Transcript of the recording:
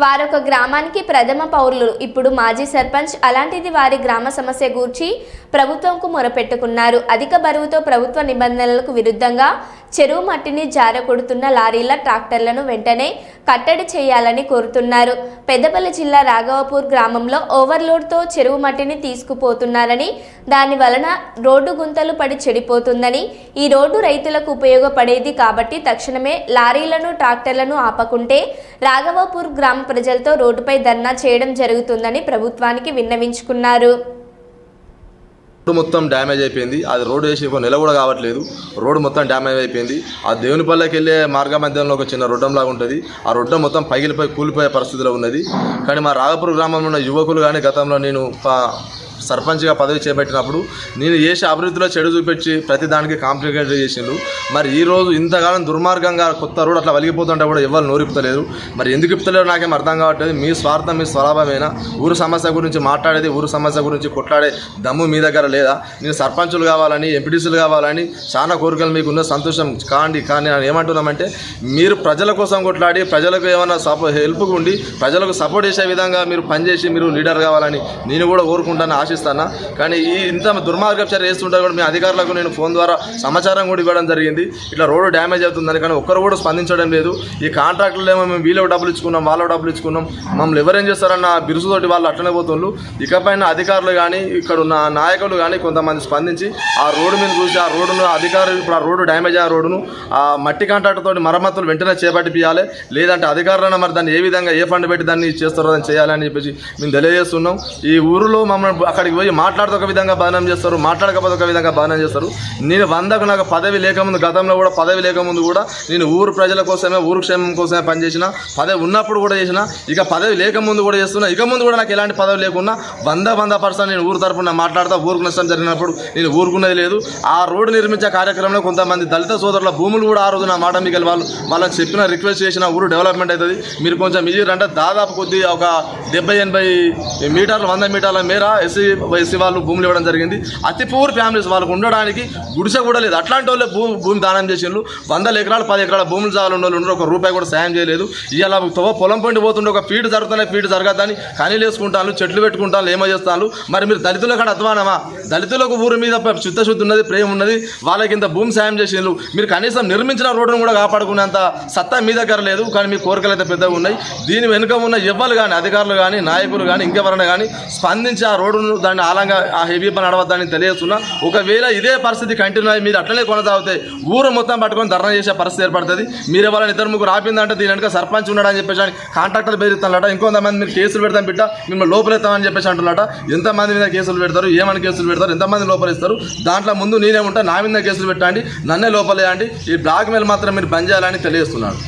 వారొక గ్రామానికి ప్రథమ పౌరులు. ఇప్పుడు మాజీ సర్పంచ్ అలాంటిది వారి గ్రామ సమస్య గూర్చి ప్రభుత్వంకు మొరపెట్టుకున్నారు. అధిక బరువుతో ప్రభుత్వ నిబంధనలకు విరుద్ధంగా చెరువు మట్టిని జారకొడుతున్న లారీల ట్రాక్టర్లను వెంటనే కట్టడి చేయాలని కోరుతున్నారు. పెద్దపల్లి జిల్లా రాఘవపూర్ గ్రామంలో ఓవర్లోడ్తో చెరువు మట్టిని తీసుకుపోతున్నారని దాని వలన రోడ్డు గుంతలు పడి చెడిపోతుందని ఈ రోడ్డు రైతులకు ఉపయోగపడేది కాబట్టి తక్షణమే లారీలను ట్రాక్టర్లను ఆపకుంటే రాఘవపూర్ గ్రామ ప్రజలతో రోడ్డుపై ధర్నా చేయడం జరుగుతుందని ప్రభుత్వానికి విన్నవించుకున్నారు. రోడ్డు మొత్తం డ్యామేజ్ అయిపోయింది. అది రోడ్డు వేసి ఒక నెల కూడా కావట్లేదు. రోడ్డు మొత్తం డ్యామేజ్ అయిపోయింది. ఆ దేవునిపల్లకి వెళ్ళే మార్గ మధ్యంలో ఒక చిన్న రొడ్డంలాగా ఉంటుంది. ఆ రొడ్డం మొత్తం పగిలిపోయి కూలిపోయే పరిస్థితిలో ఉన్నది. కానీ మా రాగపూర్ గ్రామంలో ఉన్న యువకులు కానీ గతంలో నేను సర్పంచ్గా పదవి చేపట్టినప్పుడు నేను చేసే అభివృద్ధిలో చెడు చూపించి ప్రతి దానికి కాంప్లికేట్ చేసిండు. మరి ఈ రోజు ఇంతకాలం దుర్మార్గంగా కొత్త రోడ్ అట్లా వలిగిపోతుంటే కూడా ఎవరు నోరిపుతలేరు మరి ఎందుకు ఇప్పుతలేరు నాకేం అర్థం కావట్లేదు. మీ స్వార్థం మీ స్వలాభమేనా? ఊరు సమస్య గురించి మాట్లాడేది ఊరు సమస్య గురించి కొట్లాడే దమ్ము మీ దగ్గర లేదా? నేను సర్పంచులు కావాలని ఎంపీటీసీలు కావాలని చాలా కోరికలు మీకు ఉన్న సంతోషం. కాండి కానీ నేను ఏమంటున్నామంటే మీరు ప్రజల కోసం కొట్లాడి ప్రజలకు ఏమైనా సపో హెల్ప్ ఉండి ప్రజలకు సపోర్ట్ చేసే విధంగా మీరు పనిచేసి మీరు లీడర్ కావాలని నేను కూడా కోరుకుంటాను ఆశిస్తాను కానీ ఈ ఇంత దుర్మార్గ చర్య చేస్తుంటే కూడా మీ అధికారులకు నేను ఫోన్ ద్వారా సమాచారం కూడా ఇవ్వడం జరిగింది. ఇట్లా రోడ్డు డ్యామేజ్ అవుతుందని కానీ ఒక్కరు కూడా స్పందించడం లేదు. ఈ కాంట్రాక్టులు ఏమో మేము వీళ్ళకి డబ్బులు ఇచ్చుకున్నాం వాళ్ళకి డబ్బులు ఇచ్చుకున్నాం. మమ్మల్ని ఎవరేం చేస్తారన్న బిరుసుతోటి వాళ్ళు అట్లనే పోతుండ్రు. ఇకపైన అధికారులు కానీ ఇక్కడ ఉన్న నాయకులు కానీ కొంతమంది స్పందించి ఆ రోడ్డు మీద చూసి ఆ రోడ్డును అధికారులు ఇప్పుడు ఆ రోడ్డు డ్యామేజ్ అయిన రోడ్డును ఆ మట్టి కాంట్రాక్టుతో మరమ్మతులు వెంటనే చేపట్టిపియాలి లేదంటే అధికారులను మరి దాన్ని ఏ విధంగా ఏ ఫండ్ పెట్టి దాన్ని చేస్తారో దాన్ని చేయాలని చెప్పేసి మేము తెలియజేస్తున్నాం. ఈ ఊరిలో మమ్మల్ని అక్కడ అక్కడికి పోయి మాట్లాడుతూ ఒక విధంగా బాధనం చేస్తారు మాట్లాడకపోతే ఒక విధంగా బాధనం చేస్తారు. నేను వందకు నాకు పదవి లేకముందు గతంలో కూడా పదవి లేకముందు కూడా నేను ఊరు ప్రజల కోసమే ఊరు క్షేమం కోసమే పనిచేసిన పదవి ఉన్నప్పుడు కూడా చేసిన ఇక పదవి లేకముందు కూడా చేస్తున్నా ఇక ముందు కూడా నాకు ఎలాంటి పదవి లేకున్నా వంద వంద పర్సెంట్ నేను ఊరు తరపున మాట్లాడతా ఊరుకు నష్టం జరిగినప్పుడు నేను ఊరుకున్నది లేదు. ఆ రోడ్డు నిర్మించే కార్యక్రమంలో కొంతమంది దళిత సోదరుల భూములు కూడా ఆ రోజు నా మాట మీకు వాళ్ళు వాళ్ళకి చెప్పిన రిక్వెస్ట్ చేసిన ఊరు డెవలప్మెంట్ అవుతుంది. మీరు కొంచెం మీరు అంటే దాదాపు కొద్ది ఒక డెబ్బై ఎనభై మీటర్లు వంద మీటర్ల మేర ఎస్సీ వయసు వాళ్ళు భూములు ఇవ్వడం జరిగింది. అతి పూర్ ఫ్యామిలీస్ వాళ్ళకు ఉండడానికి గుడిసె కూడా లేదు. అట్లాంటి వాళ్ళే భూమి భూమి దానం చేసిండ్రు. వందల ఎకరాలు పది ఎకరాల భూములు చాలు ఉన్న వాళ్ళు ఒక రూపాయి కూడా సాయం చేయలేదు. ఇలా తవ్వ పొలం పండి పోతుండే ఒక ఫీడ్ జరుగుతున్నాయి ఫీడ్ జరగద్దని కనీలు వేసుకుంటాను చెట్లు పెట్టుకుంటాను ఏమో చేస్తాను మరి మీరు దళితుల కాడ అధ్వానమా? దళితులకు ఊరి మీద చిత్తశుద్ధి ఉన్నది ప్రేమ ఉన్నది. వాళ్ళకి ఇంత భూమి సాయం చేసిండ్రు. మీరు కనీసం నిర్మించిన రోడ్డును కూడా కాపాడుకునేంత సత్తా మీ దగ్గర లేదు. కానీ మీ కోరికలు అయితే పెద్దగా ఉన్నాయి. దీని వెనుక ఉన్న ఎవ్వరు కానీ అధికారులు కానీ నాయకులు కానీ ఇంకెవరైనా కానీ స్పందించి ఆ రోడ్డును దాన్ని ఆలంగా ఆ హెవీ పని నడవద్దని తెలియస్తున్నా ఒకవేళ ఇదే పరిస్థితి కంటిన్యూ అయ్యి మీరు అట్లనే కొనసాగితే ఊరు మొత్తం పట్టుకొని ధర్నా చేసే పరిస్థితి ఏర్పడుతుంది. మీరు ఎవరైనా ఇద్దరు ముగ్గురు ఆపిందంటే దీని వెనుక సర్పంచ్ ఉన్నాడని చెప్పేసి అని కాంట్రాక్టర్లు బెదిరిస్తానట ఇంకొంతమంది మీరు కేసులు పెడతాం బిడ్డ మిమ్మల్ని లోపలెత్తామని చెప్పేసి అంటున్నట ఎంతమంది మీద కేసులు పెడతారు ఏమని కేసులు పెడతారు ఎంతమంది లోపలిస్తారు? దాంట్లో ముందు నేనే ఉంటా నా మీద కేసులు పెట్టండి నన్నే లోపలేయండి. ఈ బ్లాక్ మెయిల్ మాత్రం మీరు బంద్ చేయాలని తెలియజేస్తున్నాడు